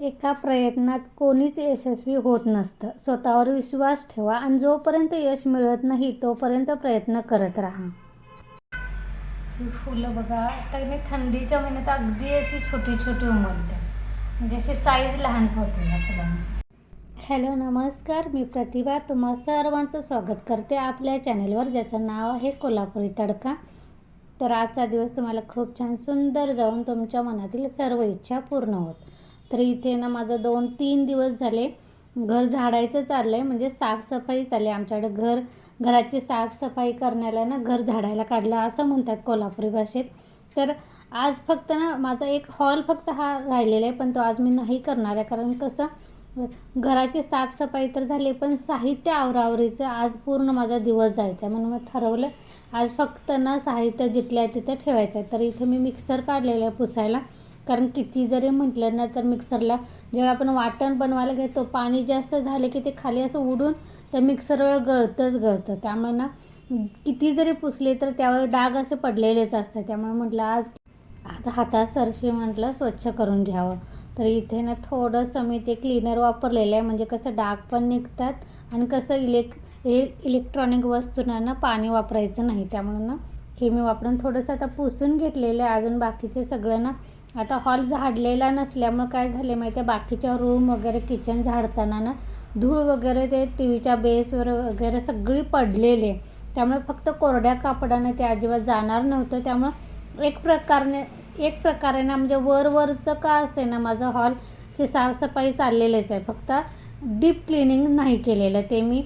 एका प्रयत्नात कोणीच यशस्वी होत नसतं. स्वतःवर विश्वास ठेवा आणि जोपर्यंत यश मिळत नाही तोपर्यंत प्रयत्न करत राहा. फुलं बघा आता नाही थंडीच्या महिन्यात अगदी अशी छोटी छोटी उमलते म्हणजे अशी साईज लहान होते या फुलांची. हॅलो नमस्कार मी प्रतिभा तुम्हा सर्वांचं स्वागत करते आपल्या चॅनेलवर ज्याचं नाव आहे कोल्हापुरी तडका. तर आजचा दिवस तुम्हाला खूप छान सुंदर जाऊन तुमच्या मनातील सर्व इच्छा पूर्ण होत. तर इथे ना माझं दोन तीन दिवस झाले घर झाडायचं चाललं आहे म्हणजे साफसफाई चालली आहे आमच्याकडे घर घराची साफसफाई करण्याला ना घर झाडायला काढलं असं म्हणतात कोल्हापुरी भाषेत. तर आज फक्त ना माझा एक हॉल फक्त हा राहिलेला आहे पण तो आज मी नाही करणार आहे कारण कसं घराची साफसफाई तर झाली पण साहित्य आवरावरीचं आज पूर्ण माझा दिवस जायचा आहे म्हणून मी ठरवलं आज फक्त ना साहित्य जिथल्या तिथं ठेवायचं आहे. तर इथे मी मिक्सर काढलेलं आहे पुसायला कारण किती जरी म्हटलं ना तर मिक्सरला जेव्हा आपण वाटण बनवायला घेतो पाणी जास्त झाले की ते खाली असं उडून तर मिक्सरवर गळतंच गळतं. त्यामुळे ना किती जरी पुसले तर त्यावर डाग असे पडलेलेच असतात. त्यामुळे म्हटलं आज आज हातात सरशी म्हटलं स्वच्छ करून घ्यावं. तर इथे ना थोडंसं मी ते क्लीनर वापरलेलं आहे. म्हणजे कसं डाग पण निघतात आणि कसं इलेक् इलेक्ट्रॉनिक वस्तूंना ना पाणी वापरायचं नाही. त्यामुळे ना की मी वापरून थोडंसं आता पुसून घेतलेलं आहे अजून बाकीचे सगळं ना. आता हॉल झाडलेला नसल्यामुळं काय झाले माहिती आहे? बाकीच्या रूम वगैरे किचन झाडताना ना धूळ वगैरे ते टी व्हीच्या बेसवर वगैरे सगळी पडलेले त्यामुळे फक्त कोरड्या कापडाने ते अजिबात जाणार नव्हतं. त्यामुळं एक प्रकारने एक प्रकारे ना म्हणजे वरवरचं का असे ना माझं हॉलची साफसफाई चाललेलीच आहे. फक्त डीप क्लिनिंग नाही केलेलं. ते मी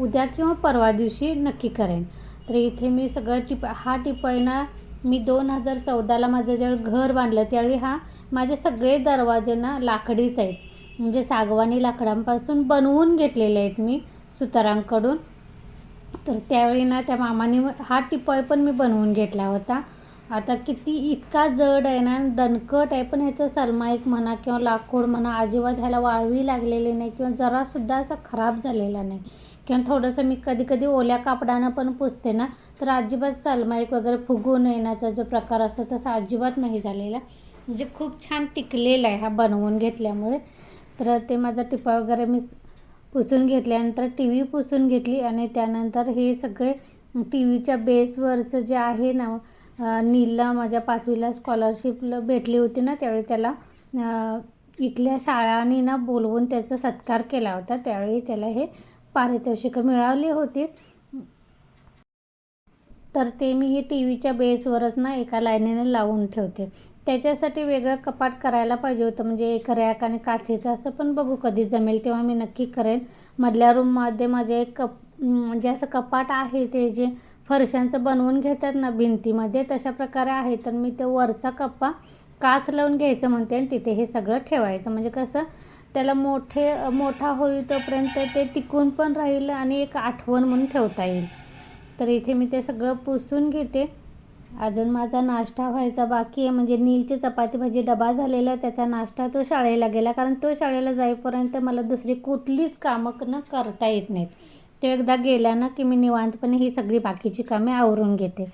उद्या किंवा परवा दिवशी नक्की करेन. तर इथे मी सगळं टिप हा टिपाई ना मी दोन हजार चौदाला माझं ज्यावेळी घर बांधलं त्यावेळी हा माझे सगळे दरवाजे ना लाकडीच आहेत. म्हणजे सागवानी लाकडांपासून बनवून घेतलेले आहेत मी सुतारांकडून. तर त्यावेळी ना त्या मामाने हा टिपॉय पण मी बनवून घेतला होता. आता किती इतका जड आहे ना दणकट आहे पण ह्याचं सलमाईक म्हणा किंवा लाकूड म्हणा अजिबात ह्याला वाळवी लागलेली नाही किंवा जरासुद्धा असा खराब झालेला नाही. किंवा थोडंसं मी कधी कधी ओल्या कापडानं पण पुसते ना तर अजिबात सलमाईक वगैरे फुगून येण्याचा जो प्रकार असतो तसा अजिबात नाही झालेला. म्हणजे खूप छान टिकलेला आहे हा बनवून घेतल्यामुळे. तर ते माझा टिपा वगैरे मी पुसून घेतल्यानंतर टी व्ही पुसून घेतली आणि त्यानंतर हे सगळे टी व्हीच्या बेसवरचं जे आहे ना नीलला माझ्या पाचवीला स्कॉलरशिपला भेटली होती ना त्यावेळी त्याला इथल्या शाळांनी ना बोलवून त्याचा सत्कार केला होता. त्यावेळी त्याला हे पारितोषिकं मिळाली होती. तर ते मी हे टी व्हीच्या बेसवरच ना एका लाईनीने लावून ठेवते. त्याच्यासाठी वेगळं कपाट करायला पाहिजे होतं. म्हणजे एक रॅक आणि काचेचं असं पण बघू कधी जमेल तेव्हा मी नक्की करेन. मधल्या रूममध्ये माझे एक कप म्हणजे असं कपाट आहे ते जे फरशांचं बनवून घेतात ना भिंतीमध्ये तशा प्रकारे आहे. तर मी ते वरचा कप्पा काच लावून घ्यायचं म्हणते आणि तिथे हे सगळं ठेवायचं. म्हणजे कसं त्याला मोठे मोठा होई तोपर्यंत ते टिकून पण राहील आणि एक आठवण म्हणून ठेवता येईल. तर इथे मी ते सगळं पुसून घेते. अजून माझा नाश्ता व्हायचा बाकी आहे. म्हणजे नीलची चपाती भाजी डबा झालेला त्याचा नाश्ता तो शाळेला गेला. कारण तो शाळेला जाईपर्यंत मला दुसरी कुठलीच कामं न करता येत नाहीत. तो एकदा गेला ना की मी निवांतपणे ही सगळी बाकीची कामे आवरून घेते.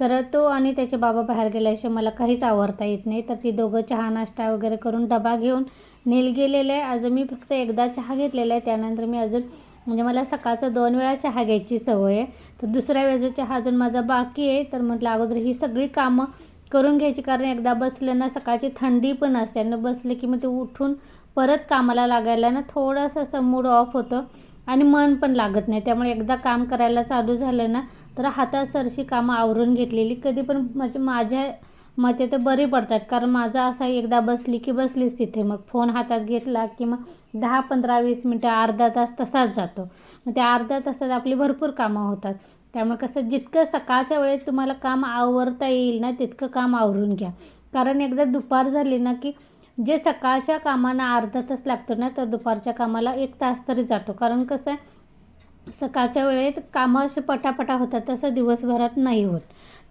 तर तो आणि त्याचे बाबा बाहेर गेल्याशिवाय मला काहीच आवरता येत नाही. तर ती दोघं चहा नाश्ता वगैरे करून डबा घेऊन नील गेलेले आहे. अजून मी फक्त एकदा चहा घेतलेला आहे. त्यानंतर मी अजून म्हणजे मला सकाळचं दोन वेळा चहा घ्यायची सवय आहे. तर दुसऱ्या वेळेचा चहा अजून माझा बाकी आहे. तर म्हटलं अगोदर ही सगळी कामं करून घ्यायची. कारण एकदा बसलं ना सकाळची थंडी पण असते. आणि बसले की मग ते उठून परत कामाला लागायला ना थोडंसं असं मूड ऑफ होतं. आणि मन पण लागत नाही. त्यामुळे एकदा काम करायला चालू झालं ना तर हातासरशी कामं आवरून घेतलेली. कधी पण म्हणजे माझ्या मते तर बरी पडतात. कारण माझा असा एकदा बसली की बसलीच तिथे. मग फोन हातात घेतला की मग दहा पंधरा वीस मिनटं अर्धा तास तसाच जातो. मग त्या अर्ध्या तासात आपली भरपूर कामं होतात. त्यामुळे कसं जितकं सकाळच्या वेळेत तुम्हाला काम आवरता येईल ना तितकं काम आवरून घ्या. कारण एकदा दुपार झाली ना की जे सकाळच्या कामांना अर्धा तास लागतो ना तर दुपारच्या कामाला एक तास तरी जातो. कारण कसं आहे सकाळच्या वेळेत कामं असे पटापटा होतात तसं दिवसभरात नाही होत.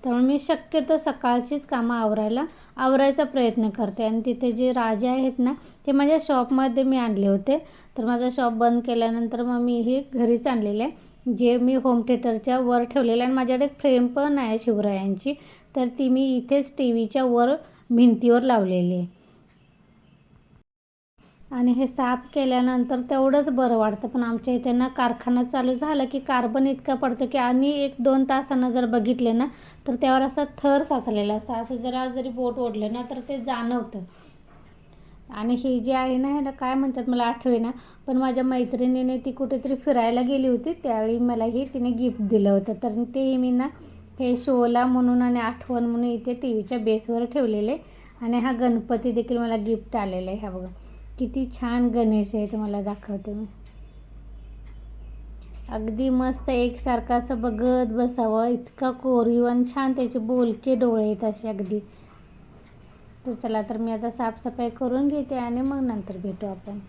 त्यामुळे मी शक्यतो सकाळचीच कामं आवरायला आवरायचा प्रयत्न करते. आणि तिथे जे राजे आहेत ना ते माझ्या शॉपमध्ये मी आणले होते. तर माझा शॉप बंद केल्यानंतर मग मी हे घरीच आणलेले आहे. जे मी होम थिएटरच्या वर ठेवलेलं आणि माझ्याकडे फ्रेम पण आहे शिवरायांची तर ती मी इथेच टी व्हीच्या वर भिंतीवर लावलेली आहे. आणि हे साफ केल्यानंतर तेवढंच बरं वाटतं. पण आमच्या इथे ना कारखाना चालू झाला की कार्बन इतकं पडतं की आणि एक दोन तासांना जर बघितले ना तर त्यावर असा थर साचलेला असतं. असं जरा जरी बोट ओढलं ना तर ते जाणवतं. आणि ही जी आहे ना ह्याला काय म्हणतात मला आठवेना पण माझ्या मैत्रिणीने ती कुठेतरी फिरायला गेली होती. त्यावेळी मलाही तिने गिफ्ट दिलं होतं. तर ते मी ना हे शोला म्हणून आणि आठवण म्हणून इथे टी व्हीच्या बेसवर ठेवलेले. आणि हा गणपती देखील मला गिफ्ट आलेला आहे. ह्या बघा. किती छान गणेश आहे तुम्हाला दाखवते मी. अगदी मस्त एकसारखं असं बघत बसावं इतका कोरीव आणि छान त्याचे बोलके डोळे आहेत असे अगदी. तर चला तर मी आता साफसफाई करून घेते आणि मग नंतर भेटू आपण.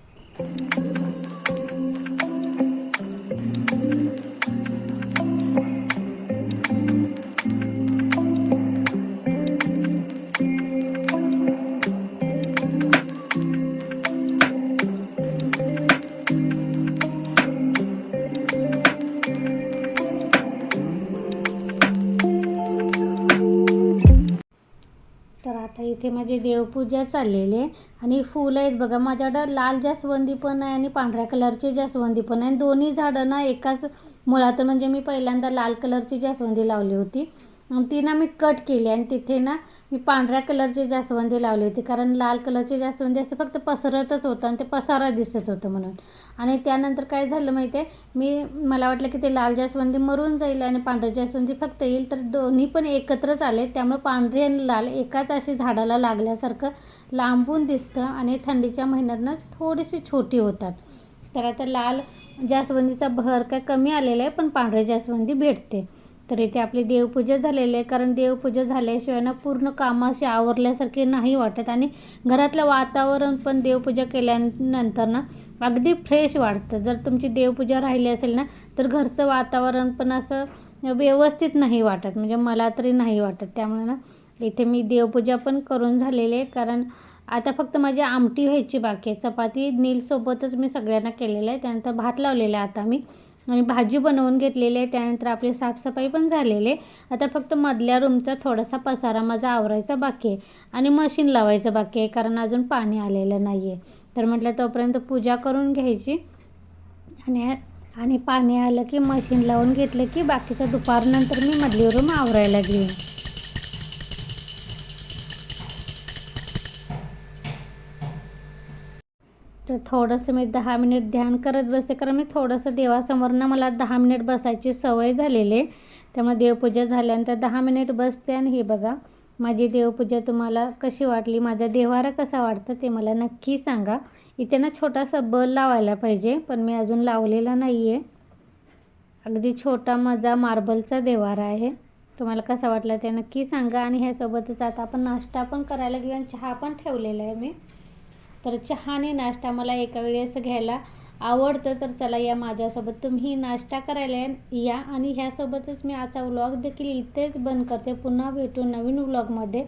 आता इथे माझी देवपूजा चाललेली आहे. आणि फुलं आहेत बघा माझ्याकडं लाल जास्वंदी पण आहे आणि पांढऱ्या कलरची जास्वंदी पण आहे. आणि दोन्ही झाडं ना एकाच मुळात म्हणजे मी पहिल्यांदा लाल कलरची जास्वंदी लावली होती. ती ना मी कट केली आणि तिथे ना मी पांढऱ्या कलरची जास्वंदी लावली होती. कारण लाल कलरची जास्वंदी असं फक्त पसरतच होतं आणि ते पसारा दिसत होतं म्हणून. आणि त्यानंतर काय झालं माहिती आहे मी मला वाटलं की ते लाल जास्वंदी मरून जाईल आणि पांढरी जास्वंदी फक्त येईल तर दोन्ही पण एकत्रच आले. त्यामुळं पांढरी आणि लाल एकाच अशी झाडाला लागल्यासारखं लांबून दिसतं आणि थंडीच्या महिन्यात ना थोडीशी छोटी होतात. तर आता लाल जास्वंदीचा बहर काय कमी आलेला आहे पण पांढरी जास्वंदी भेटते. तर इथे आपली देवपूजा झालेली आहे. कारण देवपूजा झाल्याशिवाय ना पूर्ण कामं अशी आवरल्यासारखे नाही वाटत. आणि घरातलं वातावरण पण देवपूजा केल्यानंतर ना अगदी फ्रेश वाटतं. जर तुमची देवपूजा राहिली असेल ना तर घरचं वातावरण पण असं व्यवस्थित नाही वाटत. म्हणजे मला तरी नाही वाटत. त्यामुळे ना इथे मी देवपूजा पण करून झालेली आहे. कारण आता फक्त माझी आमटी व्हायची बाकी आहे. चपाती नीलसोबतच मी सगळ्यांना केलेलं आहे. त्यानंतर भात लावलेला आहे आता मी. आणि भाजी बनवून घेतलेली आहे त्यानंतर आपली साफसफाई पण झालेली आहे. आता फक्त मधल्या रूमचा थोडासा पसारा माझा आवरायचा बाकी आहे आणि मशीन लावायचं बाकी आहे कारण अजून पाणी आलेलं नाही आहे तर म्हटलं तोपर्यंत पूजा करून घ्यायची. आणि आणि पाणी आलं की मशीन लावून घेतलं की बाकीचं दुपारनंतर मी मधली रूम आवरायला घेईन. तर थोडंसं मी दहा मिनिट ध्यान करत बसते. कारण मी थोडंसं देवासमोर ना मला दहा मिनिट बसायची सवय झालेली आहे. त्यामुळे देवपूजा झाल्यानंतर दहा मिनिट बसते आणि हे बघा माझी देवपूजा तुम्हाला कशी वाटली माझा देवारा कसा वाटतं ते मला नक्की सांगा. इथे ना छोटासा बल लावायला पाहिजे पण मी अजून लावलेला नाही आहे अगदी छोटा माझा मार्बलचा देवारा आहे. तुम्हाला कसा वाटला ते नक्की सांगा. आणि ह्यासोबतच आता आपण नाश्ता पण करायला घेऊ आणि चहा पण ठेवलेला आहे मी. तर चहा आणि नाश्ता मला एका वेळी असं घ्यायला आवडतं. तर चला या माझ्यासोबत. तुम्ही नाश्ता करायला या आणि ह्यासोबतच मी आजचा व्लॉग देखील इथेच बंद करते. पुन्हा भेटू नवीन व्लॉगमध्ये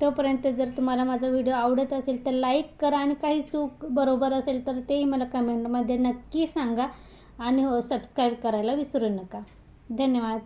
तोपर्यंत जर तुम्हाला माझा व्हिडिओ आवडत असेल तर लाईक करा आणि काही चूक बरोबर असेल तर तेही मला कमेंटमध्ये नक्की सांगा. आणि हो सबस्क्राईब करायला विसरू नका. धन्यवाद.